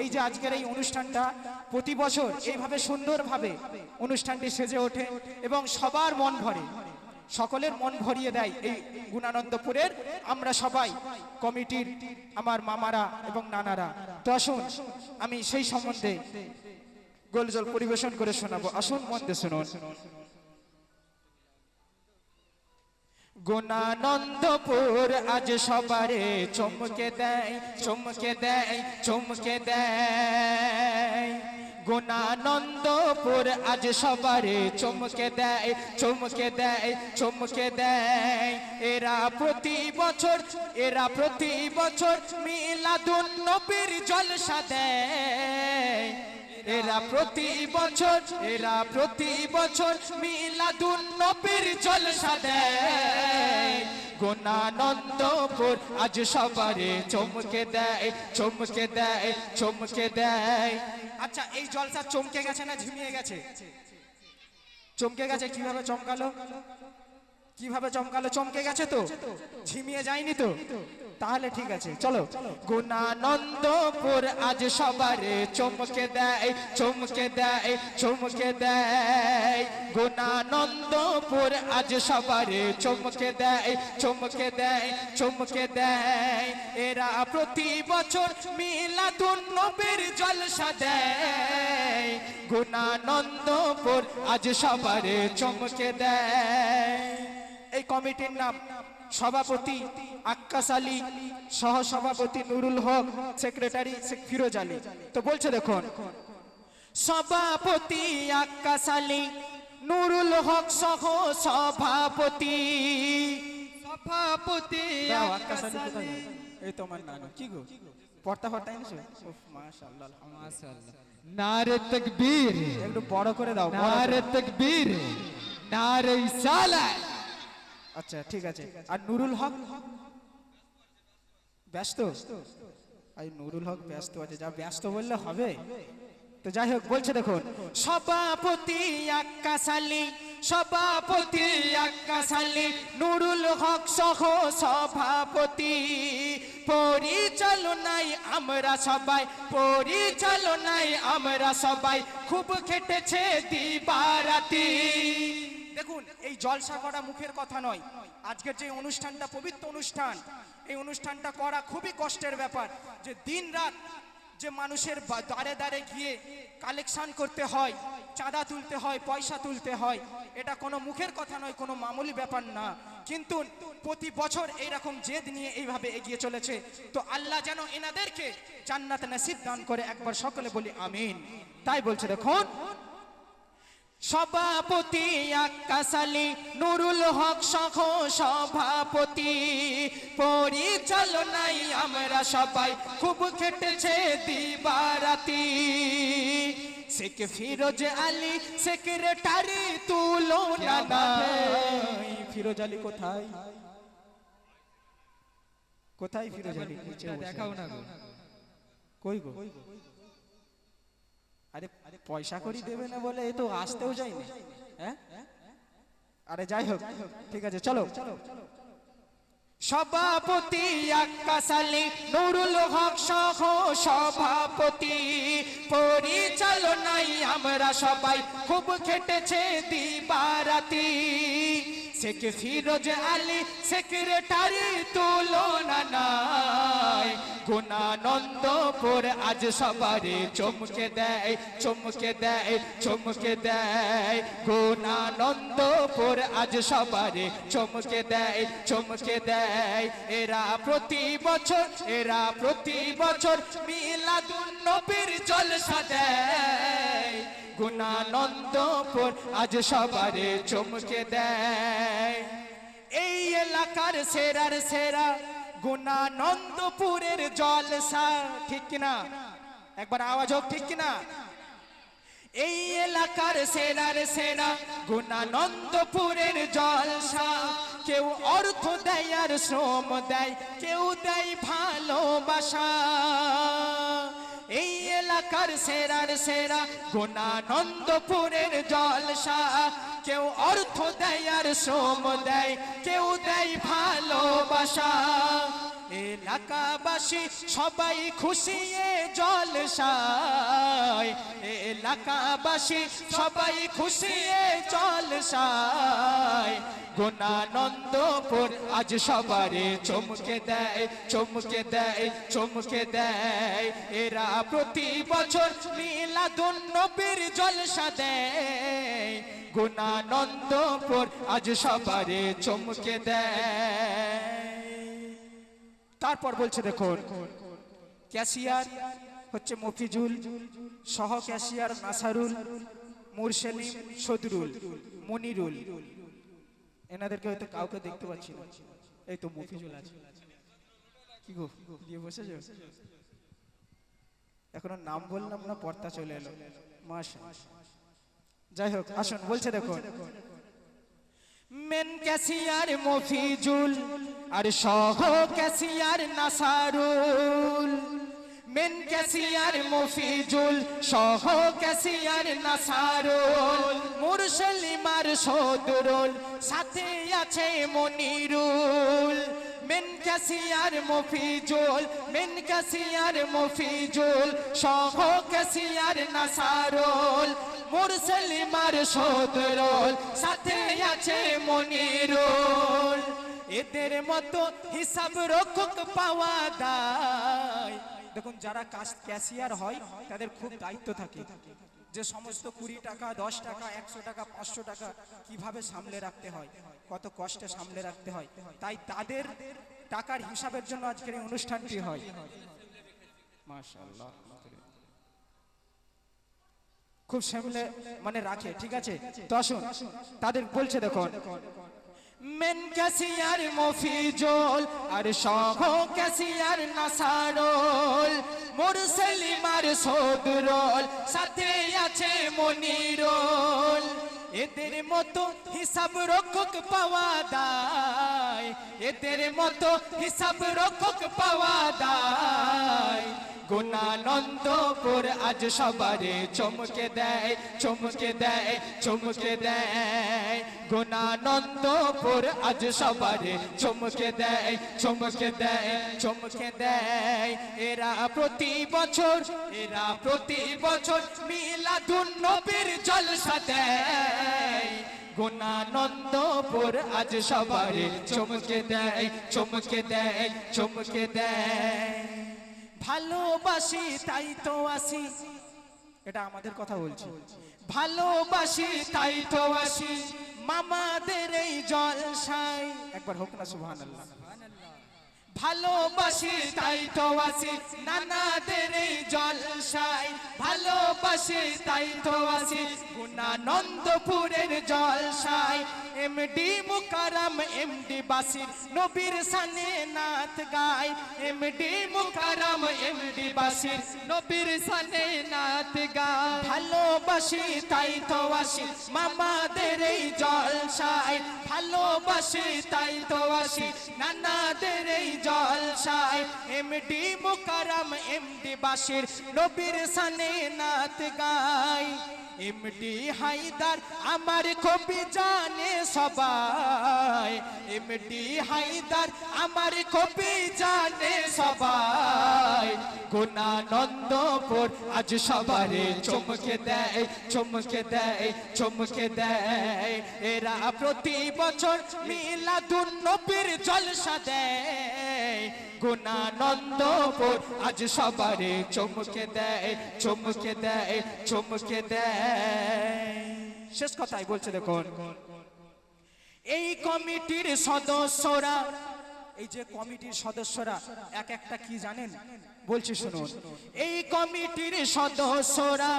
এই যে আজকের এই অনুষ্ঠানটা, প্রতি বছর এইভাবে সুন্দরভাবে অনুষ্ঠানটি সেজে ওঠে এবং সবার মন ভরে, সকলের মন ভরিয়ে দেয় এই গুণানন্দপুরের। আমরা সবাই কমিটির আমার মামারা এবং নানারা। তো আসুন, আমি সেই সম্বন্ধে গোলজল পরিবেশন করে শোনাবো। আসুন মন দিয়ে শুনুন। গুণানন্দপুর আজ সবারে চমকে দেয় চমকে দেয় চমকে দেয়। গুণানন্দপুর আজ সবারে চমকে দেয় চমকে দেয় চমকে দেয়। এরা প্রতি বছর, এরা প্রতি বছর মিলাদুন নবীর জলসা দেয়। এরা প্রতি বছর, এরা প্রতি বছর মিলাদুন নবীর জলসা দেয়। গুণানন্দপুর আজ সবারে চমকে দেয় চমকে দেয় চমকে দেয়। আচ্ছা এই জলসা চমকে গেছে না ঝিমিয়ে গেছে? চমকে গেছে, কীভাবে চমকালো? কীভাবে চমকালো? চমকে গেছে তো? ঝিমিয়ে যায়নি তো? তাহলে ঠিক আছে, চলো। গুণানন্দপুর আজ সবারে চমকে দেয় চমকে দেয় চমকে দেয়। গুণানন্দপুর আজ সবারে চমকে দেয় চমকে দেয় চমকে দেয়। এরা প্রতি বছর মিলাদুন নবীর জলসা দেয়। গুণানন্দপুর আজ সবারে চমকে দেয়। এই কমিটির নাম সভাপতি আক্কাস আলী সহ সভাপতি নুরুল হক সেক্রেটারি ফিরোজ আলী। তো বলছে দেখুন সভাপতি আক্কাস আলী নুরুল হক সহ সভাপতি। সভাপতি আক্কাস আলী? এই তোমার নানু। কি গো? পড়তা পড়তা এনেছো? মাশাআল্লাহ, আলহামদুলিল্লাহ। নারে তকবীর। একটু বড় করে দাও। নারে তকবীর। নারে সালাত আচ্ছা ঠিক আছে। আর নুরুল হক? ব্যস্ত? এই নুরুল হক ব্যস্ত আছে, যা ব্যস্ত বললে হবে। তো যাই হোক, বলছে দেখুন, সভাপতি আক্কাস আলী সভাপতি আক্কাস আলী নুরুল হক সহ সভাপতি। পরিচালনায় আমরা সবাই, পরিচালনায় আমরা সবাই, খুব খেটেছে দিবারাতি। দেখুন, এই জলসা করা মুখের কথা নয়। আজকের যে অনুষ্ঠানটা পবিত্র অনুষ্ঠান, এই অনুষ্ঠানটা করা খুবই কষ্টের ব্যাপার যে দিন রাত যে মানুষের দ্বারে দ্বারে গিয়ে কালেকশন করতে হয়, চাঁদা তুলতে হয়, পয়সা তুলতে হয়, এটা কোনো মুখের কথা নয়, কোনো মামুলি ব্যাপার না। কিন্তু প্রতি বছর এইরকম জেদ নিয়ে এইভাবে এগিয়ে চলেছে। তো আল্লাহ যেন এনাদেরকে জান্নাত নসিব দান করে একবার সকলে বলি আমিন। তাই বলছে, দেখুন সভাপতি আক্কাস আলী নুরুল হক সহ সভাপতি। পরিচালনায় আমরা সবাই খুব খেটেছে দিবারাতি। শেখ ফিরোজ আলী সেক্রেটারি তুলো না ফিরোজ আলী কোথায়? কোথায় ফিরোজ আলী? দেখাও না গো। কই গো? আরে পয়সা করি দেবে না বলে এ তো আসতেও যায়নি। হ্যাঁ? আরে যাই হোক, ঠিক আছে, চলো। সভাপতি আক্কাস আলী, নুরুল হক সহ সভাপতি, পরিচালনায় আমরা সবাই খুব খেটেছে দিবারাতি। শেখ ফিরোজ আলী, সেক্রেটারি তুলনা নাই। গুণানন্দপুর আজ সবারে চমকে দেয় চমকে দেয় চমকে দেয়। গুণানন্দপুর আজ সবারে চমকে দেয় চমকে দেয়। এরা প্রতি বছর, এরা প্রতি বছর মিলাদুন নবীর জলসা দেয়। গুণানন্দপুর আজ সবারে চমকে দেয়। এই এলাকার সেরার সেরা গুণানন্দপুরের জলসা, ঠিক কিনা? একবার আওয়াজ হোক, ঠিক কিনা? এই এলাকার সেরার সেরা গুণানন্দপুরের জলসা, কেউ অর্থ দেয় আর শ্রম দেয়, কেউ দেয় ভালোবাসা। এই এলাকার সেরার সেরা গুণানন্দপুরের জলসা। কেউ অর্থ দেয় আর সোম দেয়, কেউ দেয় ভালোবাসা। এলাকাবাসী সবাই খুশি, এ জলসায়। এলাকাবাসী সবাই খুশি, এ জলসায়। গুণানন্দপুর আজ সবারে চমকে দেয় চমকে দেয় চমকে দেয়। এরা প্রতি বছর মিলাদুন নবীর জলসা দেয়। গুণানন্দপুর আজ সবারে চমকে দেয়। তারপর বলছে, দেখুন, ক্যাশিয়ার হচ্ছে মফিজুল, সহ ক্যাশিয়ার নাসারুল মুরসেলিম সদরুল, মনিরুল। এনাদেরকে হয়তো কাউকে দেখতে পাচ্ছি না। এই তো মফিজুল আছে। কি গো, দিয়ে বসেছো? এখনও নাম বললাম না, পর্দা চলে এলো। মাসা যাই হোক, আসুন, বলছে, দেখুন মেন ক্যাসিয়ার মফিজুল আর সহ cashier Nasarul. Main cashier Mofijul, সহ ক্যাসিয়ার নাসারুল। মুরসলিমার সদরুল, সাথে আছে Monirul. Main cashier Mofizul, main cashier Mofizul, সহ ক্যাসিয়ার নাসারুল। মুরসলিমার সদরুল, সাথে আছে মনিরুল এদের মতো হিসাব রক্ষক পাওয়া দায় দেখুন, যারা ক্যাশিয়ার হয়, তাদের খুব দায়িত্ব থাকে। যে সমস্ত কুড়ি টাকা, দশ টাকা, একশো টাকা, পাঁচশো টাকা কীভাবে সামলে রাখতে হয়, কত কষ্টে সামলে রাখতে হয়, তাই তাদের টাকার হিসাবের জন্য আজকের এই অনুষ্ঠানটি হয়। খুব সামলে মানে রাখে, ঠিক আছে? তো আসুন, তাদের বলছে দেখুন। মেন ক্যাসিয়ার মফিজল আর সহ ক্যাসিয়ার নাসারুল, মুরসলিমার সদরুল, সাথে আছে মনিরুল। এদের মতো হিসাব রক্ষক পাওয়া দায় এদের মতো হিসাব রক্ষক পাওয়া দায় গুণানন্দপুর আজ সবারে চমকে দেয় চমকে দেয় চমকে দেয়। গুণানন্দপুর আজ সবারে চমকে দেয় চমকে দেয় চমকে দেয়। এরা প্রতি বছর, এরা প্রতি বছর মিলাদুন নবীর জলসা দেয়। গুণানন্দপুর আজ সবারে চমকে দেয় চমকে দেয় চমকে দেয়। ভালোবাসি, তাই তো আসি এটা আমাদের কথা বলছি। ভালোবাসি, তাই তো আসি মামাদের এই জলসায়। একবার হোক না, সুবহানাল্লাহ। ভালোবাসি, তাই তো আসি নানাদের এই জলসায়। ভালোবাসি, তাই তো আসি গুণানন্দপুরের জলসায়। এমডি মুকারম এমডি বাসির নবীর সানে নাথ গায়। এমডি মুকারম এমডি বাসির নবীর সানে নাথ গায়। ভালোবাসি, তাই তো আসি মামাদের এই জলসায়। ভালোবাসি, তাই তো আসি। নানাদের এই জলসায় এমডি মুকারম এমডি বাসির নবীর সানে নাত গায়। এমডি হাইদার আমার কবি জানে সবাই। এমডি হাইদার আমার কবি জানে সবাই। গুণানন্দপুর আজ সবারে চমকে দেয় চমকে দেয় চমকে দেয়। এরা প্রতি বছর মিলাদুন নবীর জলসা দেয়। গুণানন্দপুর। আজ সবারে চমকে দেয় চমকে দেয় চমকে দেয়। শেষ কথাই বলছে দেখুন। এই কমিটির সদস্যরা এই যে কমিটির সদস্যরা এক একটা কি জানেন? বলছি শুনুন। এই কমিটির সদস্যরা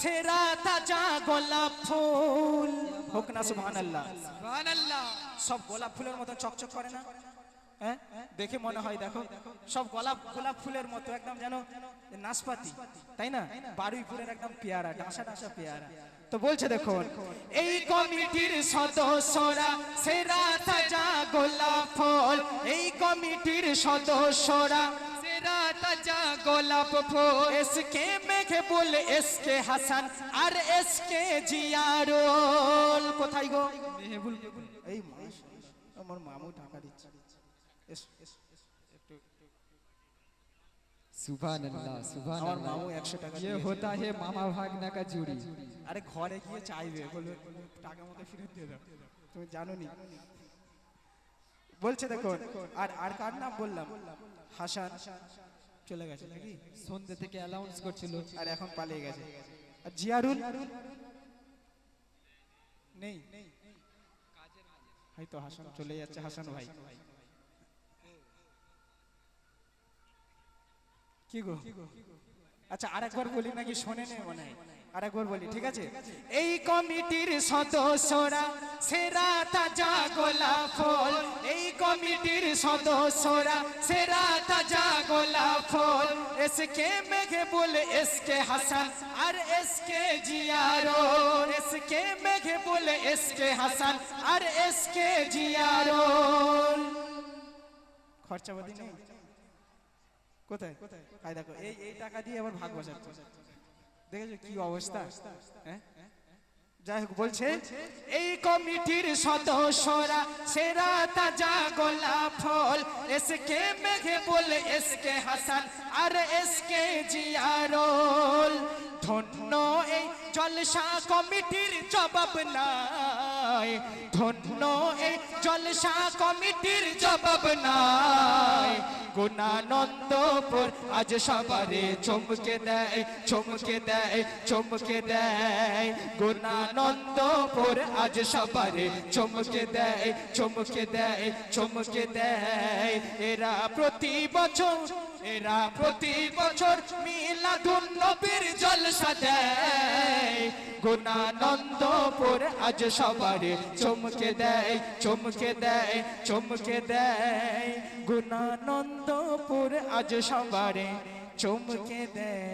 সেরা তাজা গোলাপ ফুল। হোক না সুবহানাল্লাহ। সব গোলাপ ফুলের মতো চকচক করে না? হ্যাঁ? দেখে মনে হয় দেখো সব গোলাপ গোলাপ ফুলের মতো একদম যেন নাশপাতি তাই না? বারুই ফুলের একদম পেয়ারা ডাঁসা ডাঁসা পেয়ারা। তো বলছে দেখুন এই কমিটির সদস্যরা সেরা তাজা গোলাপ ফল। এই কমিটির সদস্যরা সেরা তাজা গোলাপ ফুল। এসকে মেঘে বল এসকে হাসান আর এসকে জিয়ারুল। কোথায় গো? এই মাস আমার মামু টাকা দিচ্ছে এস, এস, এস, একটু सुभान अल्लाह सुभान আমার अल्लाह মামু একশো টাকা ये দিয়েছে। होता है मामा भागना का जुड़ी আরে ঘরে গিয়ে চাইবে বলবে টাকা মতো ফেরত দিয়ে দাও তুমি জানো নি বলছে দেখুন আর আর কার নাম বললাম হাসান চলে গেছে নাকি সন্ধ্যে থেকে অ্যালাউন্স করছিল আর এখন পালিয়ে গেছে আর জিয়ারুল নেই হয়তো হাসান চলে যাচ্ছে হাসান ভাই কি গো? আচ্ছা আরেকবার বলি নাকি শোনে নে মনে আরেকবার বলি, ঠিক আছে? এই কমিটির সদস্যরা সেরা তাজা গোলাপ ফল। এই কমিটির সদস্যরা সেরা তাজা গোলাপ ফল। এসকে মেঘে বলে এসকে হাসান আর এসকে জিয়ারো এসকে মেঘে বলে এসকে হাসান আর এসকে জিয়ারো খরচাপাতি নেই? কোথায়? আয় দেখো এই এই টাকা দিয়ে আবার ভাগ বসাচ্ছে দেখেছ কি অবস্থা? হ্যাঁ? যাই হোক, বলছে, এই কমিটির সদস্যরা সেরা তাজা গোলাপ ফল এস কে মেঘে বলে এসকে হাসান আর এস কে জিয়ারোল ধন্য জলসা কমিটির জবাব নাই। ধন্য এই জলসা কমিটির জবাব নাই। গুণানন্দপুর আজ সবারে চমকে দেয় চমকে দেয় চমকে দেয়। গুণানন্দপুর আজ সবারে চমকে দেয় চমকে দেয় চমকে দেয়। এরা প্রতি বছর, এরা প্রতি বছর মিলাদুন নবীর জলসা গুণানন্দপুর আজ সবার চমকে দেয় চমকে দেয় চমকে দেয়। গুণানন্দপুর আজ সবার চমকে দেয়।